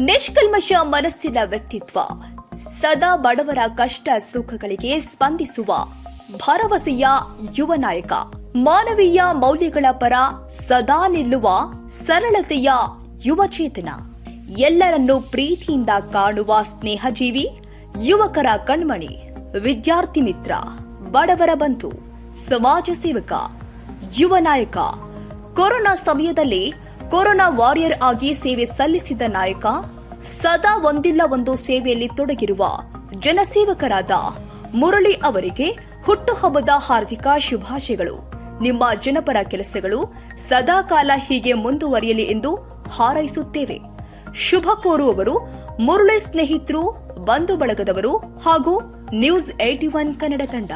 ನಿಷ್ಕಲ್ಮಶ ಮನಸ್ಸಿನ ವ್ಯಕ್ತಿತ್ವ. ಸದಾ ಬಡವರ ಕಷ್ಟ ಸುಖಗಳಿಗೆ ಸ್ಪಂದಿಸುವ ಭರವಸೆಯ ಯುವ ನಾಯಕ. ಮಾನವೀಯ ಮೌಲ್ಯಗಳ ಪರ ಸದಾ ನಿಲ್ಲುವ ಸರಳತೆಯ ಯುವಚೇತನ. ಎಲ್ಲರನ್ನೂ ಪ್ರೀತಿಯಿಂದ ಕಾಣುವ ಸ್ನೇಹಜೀವಿ, ಯುವಕರ ಕಣ್ಮಣಿ, ವಿದ್ಯಾರ್ಥಿ ಮಿತ್ರ, ಬಡವರ ಬಂಧು, ಸಮಾಜ ಸೇವಕ, ಯುವ ನಾಯಕ. ಕೊರೋನಾ ಸಮಯದಲ್ಲಿ ಕೊರೋನಾ ವಾರಿಯರ್ ಆಗಿ ಸೇವೆ ಸಲ್ಲಿಸಿದ ನಾಯಕ, ಸದಾ ಒಂದಿಲ್ಲ ಒಂದು ಸೇವೆಯಲ್ಲಿ ತೊಡಗಿರುವ ಜನಸೇವಕರಾದ ಮುರಳಿ ಅವರಿಗೆ ಹುಟ್ಟುಹಬ್ಬದ ಹಾರ್ದಿಕ ಶುಭಾಶಯಗಳು. ನಿಮ್ಮ ಜನಪರ ಕೆಲಸಗಳು ಸದಾಕಾಲ ಹೀಗೆ ಮುಂದುವರಿಯಲಿ ಎಂದು ಹಾರೈಸುತ್ತೇವೆ. ಶುಭ ಕೋರುವವರು ಮುರಳಿ ಸ್ನೇಹಿತರು, ಬಂಧು ಬಳಗದವರು ಹಾಗೂ ನ್ಯೂಸ್ ಏಟಿ ಒನ್ ಕನ್ನಡ ತಂಡ.